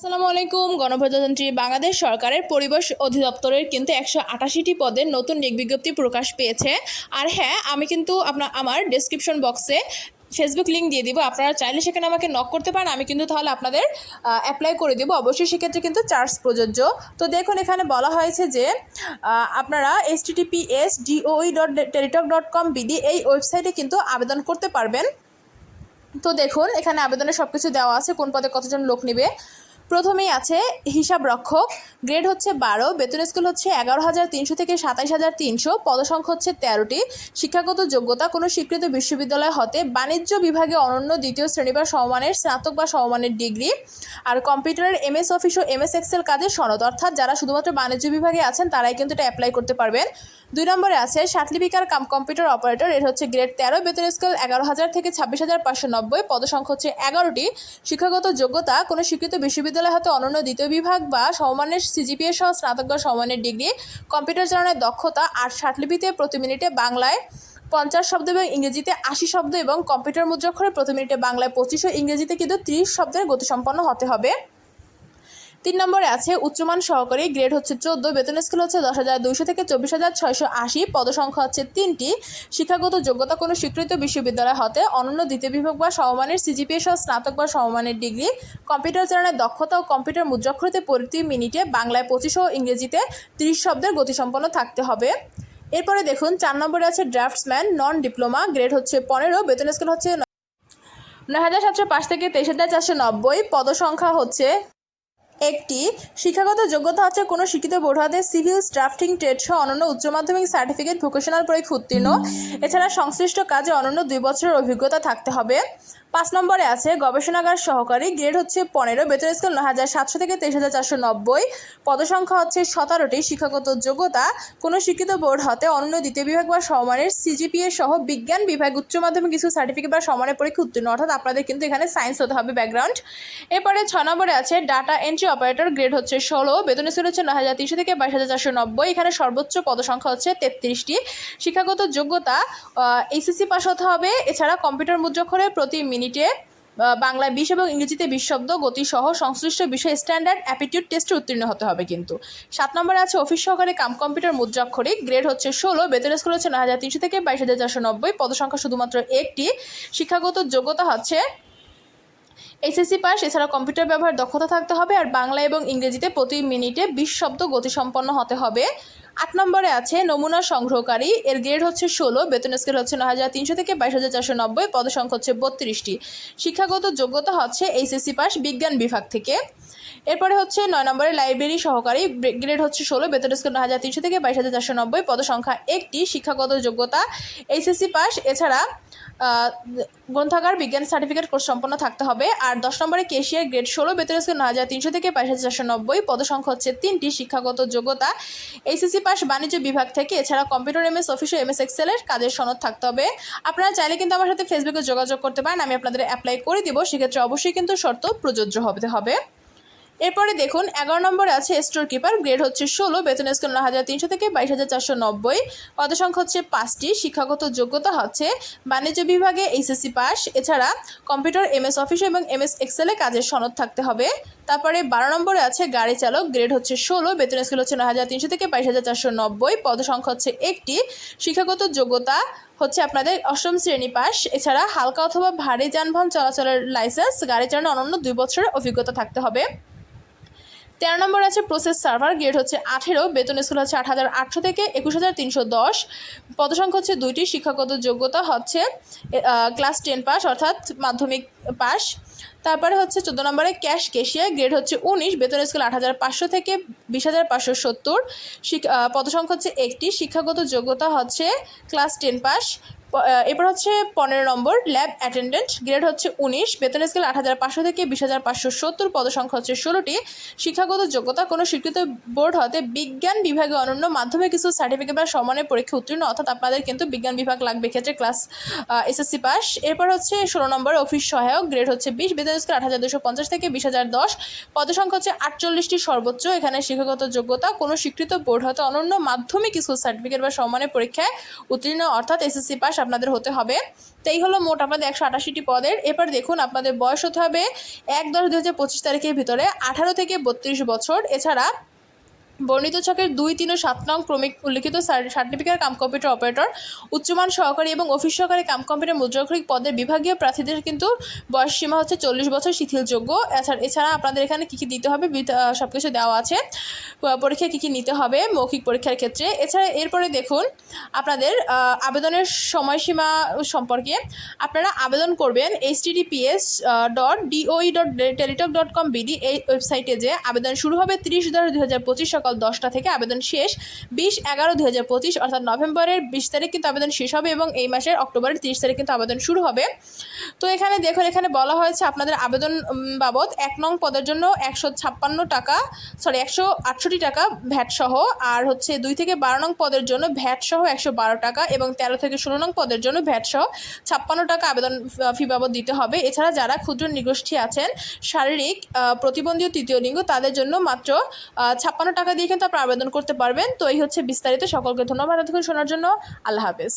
আসসালামু আলাইকুম, গণপ্রজাতন্ত্রী বাংলাদেশ সরকারের পরিবেশ অধিদপ্তরের কিন্তু একশো আটাশিটি পদের নতুন নিয়োগ বিজ্ঞপ্তি প্রকাশ পেয়েছে। আর হ্যাঁ আমি কিন্তু আপনার আমার ডেসক্রিপশন বক্সে ফেসবুক লিঙ্ক দিয়ে দিব। আপনারা চাইলে সেখানে আমাকে নক করতে পারেন, আমি কিন্তু তাহলে আপনাদের অ্যাপ্লাই করে দেবো। অবশ্যই সেক্ষেত্রে কিন্তু চার্জ প্রযোজ্য। তো দেখুন, এখানে বলা হয়েছে যে আপনারা S DOE dot Teletalk dot com BD এই ওয়েবসাইটে কিন্তু আবেদন করতে পারবেন। তো দেখুন, এখানে আবেদনে সব কিছু দেওয়া আছে, কোন পদে কতজন লোক নেবে। প্রথমেই আছে হিসাব রক্ষক গ্রেড হচ্ছে বারো, বেতন স্কেল হচ্ছে এগারো হাজার তিনশো থেকে সাতাইশ হাজার তিনশো, পদসংখ্যা হচ্ছে তেরোটি। শিক্ষাগত যোগ্যতা কোনো স্বীকৃত বিশ্ববিদ্যালয় হতে বাণিজ্য বিভাগে অনন্য দ্বিতীয় শ্রেণি বা সমমানের, স্নাতক বা সমমানের ডিগ্রি। আর কম্পিউটারের এমএস অফিস ও এমএস এক্সেল কাজের সনদ, অর্থাৎ যারা শুধুমাত্র বাণিজ্য বিভাগে আছেন, তারাই কিন্তু এটা অ্যাপ্লাই করতে পারবেন। দুই নম্বরে আছে সার্টিফিকার কাম কম্পিউটার অপারেটর এর হচ্ছে গ্রেড তেরো, বেতন স্কেল এগারো হাজার থেকে ছাব্বিশ হাজার পাঁচশো নব্বই, পদসংখ্যা হচ্ছে এগারোটি। শিক্ষাগত যোগ্যতা কোনো স্বীকৃত বিশ্ববিদ্যালয় হতে অনন্য দ্বিতীয় বিভাগ বা সমমানের সিজিপিএ সহ স্নাতক বা সমমানের ডিগ্রি, কম্পিউটার চালানোর দক্ষতা আর ষাটলিপিতে প্রতি মিনিটে বাংলায় পঞ্চাশ শব্দ এবং ইংরেজিতে আশি শব্দ এবং কম্পিউটার মুদ্রাক্ষরে প্রতি মিনিটে বাংলায় পঁচিশ ও ইংরেজিতে কিন্তু ত্রিশ শব্দের গতিসম্পন্ন হতে হবে। তিন নম্বরে আছে উচ্চমান সহকারী, গ্রেড হচ্ছে চোদ্দ, বেতন স্কেল হচ্ছে দশ হাজার দুইশো থেকে চব্বিশ হাজার ছয়শো আশি, পদসংখ্যা হচ্ছে তিনটি। শিক্ষাগত যোগ্যতা কোনো স্বীকৃত বিশ্ববিদ্যালয় হতে অনন্য দ্বিতীয় বিভাগ বা সমমানের সিজিপিএ সহ স্নাতক বা সমমানের ডিগ্রি, কম্পিউটার চালানোর দক্ষতা ও কম্পিউটার মুদ্রাক্ষরিতে প্রতি মিনিটে বাংলায় পঁচিশ ও ইংরেজিতে তিরিশ শব্দের গতিসম্পন্ন থাকতে হবে। এরপরে দেখুন, চার নম্বরে আছে ড্রাফটসম্যান নন ডিপ্লোমা গ্রেড হচ্ছে পনেরো, বেতন স্কেল হচ্ছে নয় হাজার সাতশো পাঁচ থেকে তেইশ হাজার চারশো নব্বই, পদসংখ্যা হচ্ছে একটি শিক্ষাগত যোগ্যতা হচ্ছে কোনো শিক্ষিত হতে সিভিল ড্রাফটিং ট্রেড সহ অনন্য উচ্চ মাধ্যমিক সার্টিফিকেট, ভোকেশনাল পরীক্ষা উত্তীর্ণ। এছাড়া সংশ্লিষ্ট কাজে অনন্য দুই বছরের অভিজ্ঞতা থাকতে হবে। পাঁচ নম্বরে আছে গবেষণাগার সহকারী, গ্রেড হচ্ছে পনেরো, বেতন স্কেল নয় হাজার সাতশো থেকে তেইশ হাজার চারশো নব্বই, পদসংখ্যা হচ্ছে সতেরোটি, শিক্ষাগত যোগ্যতা, কোনো শিক্ষিত বোর্ড হতে অনন্য দ্বিতীয় বিভাগ বা সমানের সিজিপিএ সহ বিজ্ঞান বিভাগ, উচ্চ মাধ্যমিক, কিছু সার্টিফিকেট বা সমানের পরীক্ষা উত্তীর্ণ। অর্থাৎ আপনাদের কিন্তু এখানে সায়েন্স হতে হবে ব্যাকগ্রাউন্ড এরপরে ছ নম্বরে আছে ডাটা এন্ট্রি অপারেটর গ্রেড হচ্ছে ষোলো, বেতন স্কেল হচ্ছে নয় হাজার তিনশো থেকে বাইশ হাজার চারশো নব্বই, এখানে সর্বোচ্চ পদসংখ্যা হচ্ছে তেত্রিশটি। শিক্ষাগত যোগ্যতা এইচএসসি পাস হতে হবে, এছাড়া কম্পিউটার মুদ্রাক্ষরে প্রতি মিনিটে বাংলায় বিশ এবং ইংরেজিতে বিশ শব্দ গতি সহ সংশ্লিষ্ট বিষয়ে স্ট্যান্ডার্ড অ্যাপিটিউড টেস্টে উত্তীর্ণ হতে হবে কিন্তু। সাত নম্বরে আছে অফিস সহকারে কাম কম্পিউটার মুদ্রাক্ষরিক, গ্রেড হচ্ছে ষোলো, বেতন স্কুল হচ্ছে নয় হাজার তিনশো থেকে বাইশ হাজার চারশো নব্বই, পদসংখ্যা শুধুমাত্র একটি। শিক্ষাগত যোগ্যতা হচ্ছে এসএসসি পাস এছাড়া কম্পিউটার ব্যবহার দক্ষতা থাকতে হবে, আর বাংলা এবং ইংরেজিতে প্রতি মিনিটে বিশ শব্দ গতিসম্পন্ন হতে হবে। আট নম্বরে আছে নমুনা সংগ্রহকারী। এর গ্রেড হচ্ছে ষোলো, বেতন স্কেল হচ্ছে ন হাজার তিনশো থেকে বাইশ হাজার চারশো নব্বই, পদসংখ্যা হচ্ছে বত্রিশটি। শিক্ষাগত যোগ্যতা হচ্ছে এইচএসসি পাস, বিজ্ঞান বিভাগ থেকে। এরপরে হচ্ছে নয় নম্বরে লাইব্রেরি সহকারী গ্রেড হচ্ছে ষোলো, বেতন স্কেল ন হাজার তিনশো থেকে বাইশ হাজার চারশো নব্বই, পদসংখ্যা একটি। শিক্ষাগত যোগ্যতা, এইচএসসি পাস, এছাড়া গ্রন্থাগার বিজ্ঞান সার্টিফিকেট কোর্স সম্পন্ন থাকতে হবে। আর দশ নম্বরে কেশিয়ার গ্রেড ষোলো, বেতন স্কেল নয় হাজার তিনশো থেকে বাইশ হাজার চারশো নব্বই, পদসংখ্যা হচ্ছে তিনটি, শিক্ষাগত যোগ্যতা। এইচএসসি পাস বাণিজ্য বিভাগ থেকে, এছাড়া কম্পিউটার এমএস অফিস ও এমএস এক্সেলের কাজের সনদ থাকতে হবে। আপনারা চাইলে কিন্তু আমার সাথে ফেসবুকে যোগাযোগ করতে পারেন, আমি আপনাদের অ্যাপ্লাই করে দিব। সেক্ষেত্রে অবশ্যই কিন্তু শর্ত প্রযোজ্য হতে হবে। এরপরে দেখুন, এগারো নম্বরে আছে স্টোর কিপার, গ্রেড হচ্ছে ষোলো, বেতন স্কেল নয় হাজার তিনশো থেকে বাইশ হাজার চারশো নব্বই। পদসংখ্যা হচ্ছে পাঁচটি, শিক্ষাগত যোগ্যতা হচ্ছে বাণিজ্য বিভাগে এইচএসসি পাস, এছাড়া কম্পিউটার, এমএস অফিস এবং এমএস এক্সেলে কাজের সনদ থাকতে হবে। তারপরে বারো নম্বরে আছে গাড়ি চালক, গ্রেড হচ্ছে ষোলো, বেতন স্কেল হচ্ছে নয় হাজার তিনশো থেকে বাইশ হাজার চারশো নব্বই। পদসংখ্যা হচ্ছে একটি, শিক্ষাগত যোগ্যতা হচ্ছে আপনাদের অষ্টম শ্রেণি পাস, এছাড়া হালকা অথবা ভারী যানবাহন চলাচলের লাইসেন্স গাড়ি চালানোর অনন্য দুই বছরের অভিজ্ঞতা থাকতে হবে। তেরো নম্বর আছে প্রসেস সার্ভার গ্রেড হচ্ছে আঠেরো, বেতন স্কুল হচ্ছে আট হাজার আটশো থেকে একুশ হাজার তিনশো দশ। পদসংখ্যা হচ্ছে দুইটি, শিক্ষাগত যোগ্যতা হচ্ছে ক্লাস টেন পাস অর্থাৎ মাধ্যমিক পাস তারপরে হচ্ছে চোদ্দ নম্বরে ক্যাশ কেশিয়ার গ্রেড হচ্ছে উনিশ, বেতন স্কুল আট হাজার পাঁচশো থেকে বিশ হাজার পাঁচশো সত্তর। পদসংখ্যা হচ্ছে একটি, শিক্ষাগত যোগ্যতা হচ্ছে ক্লাস টেন পাস এরপর হচ্ছে পনেরো নম্বর, ল্যাব অ্যাটেন্ডেন্ট, গ্রেড হচ্ছে উনিশ, বেতন স্কেল আট হাজার পাঁচশো থেকে বিশ হাজার পাঁচশো সত্তর, পদসংখ্যা হচ্ছে ষোলোটি। শিক্ষাগত যোগ্যতা, কোনো স্বীকৃত বোর্ড হতে বিজ্ঞান বিভাগে অনন্য মাধ্যমে কিছু সার্টিফিকেট বা সমানের পরীক্ষা উত্তীর্ণ, অর্থাৎ আপনাদের কিন্তু বিজ্ঞান বিভাগ লাগবে ক্ষেত্রে ক্লাস এসএসসি পাস এরপর হচ্ছে ষোলো নম্বর অফিস সহায়ক গ্রেড হচ্ছে বিশ, বেতন স্কেল আট হাজার দুশো পঞ্চাশ থেকে বিশ হাজার দশ, পদসংখ্যা হচ্ছে আটচল্লিশটি সর্বোচ্চ। এখানে শিক্ষাগত যোগ্যতা, কোনো স্বীকৃত বোর্ড হতে অনন্য মাধ্যমিক স্কুল সার্টিফিকেট বা সমানের পরীক্ষায় উত্তীর্ণ, অর্থাৎ এসএসসি পাস আপনাদের হতে হবে। তাই হলো মোট আপনাদের একশো আটাশিটি পদের। এবার দেখুন আপনাদের বয়স হতে হবে এক দশ দু হাজার পঁচিশ তারিখের ভিতরে আঠারো থেকে বত্রিশ বছর। এছাড়া বর্ণিত ছকের দুই, তিন ও সাত নং ক্রমিক উল্লিখিত সার্টিফিকেট কাম কম্পিউটার অপারেটর, উচ্চমান সহকারী এবং অফিস সহকারী কাম কম্পিউটার মুদ্রাক্ষরিক পদের বিভাগীয় প্রার্থীদের কিন্তু বয়স সীমা হচ্ছে চল্লিশ বছর শিথিলযোগ্য। এছাড়া এছাড়া আপনাদের এখানে কী কী দিতে হবে? সব কিছু দেওয়া আছে। পরীক্ষায় কী কী নিতে হবে মৌখিক পরীক্ষার ক্ষেত্রে? এছাড়া এরপরে দেখুন, আপনাদের আবেদনের সময়সীমা সম্পর্কে আপনারা আবেদন করবেন H TDPS dot DOE dot Teletalk dot com BD এই ওয়েবসাইটে যে আবেদন শুরু হবে তিরিশ দশ দুই হাজার পঁচিশ সকাল দশটা থেকে আবেদন শেষ। বিশ এগারো দুই হাজার পঁচিশ অর্থাৎ নভেম্বরের বিশ তারিখ কিন্তু আবেদন শেষ হবে এবং এই মাসের অক্টোবরের তিরিশ তারিখ কিন্তু আবেদন শুরু হবে। তো এখানে দেখুন, এখানে বলা হয়েছে আপনাদের আবেদন বাবদ এক নং পদের জন্য একশো ছাপ্পান্ন টাকা সরি একশো আটষট্টি টাকা ভ্যাট সহ আর হচ্ছে দুই থেকে বারো নং পদের জন্য ভ্যাট সহ একশো বারো টাকা এবং তেরো থেকে ষোলো নং পদের জন্য ভ্যাট সহ ছাপ্পান্ন টাকা আবেদন ফি বাবদ দিতে হবে। এছাড়া যারা ক্ষুদ্র নিগোষ্ঠী আছেন, শারীরিক প্রতিবন্ধী তৃতীয় লিঙ্গ, তাদের জন্য মাত্র ছাপ্পান্ন টাকা দিয়ে কিন্তু আপনারা আবেদন করতে পারবেন। তো এই হচ্ছে বিস্তারিত। সকলকে ধন্যবাদ। এতক্ষণ শোনার জন্য আল্লাহ হাফেজ।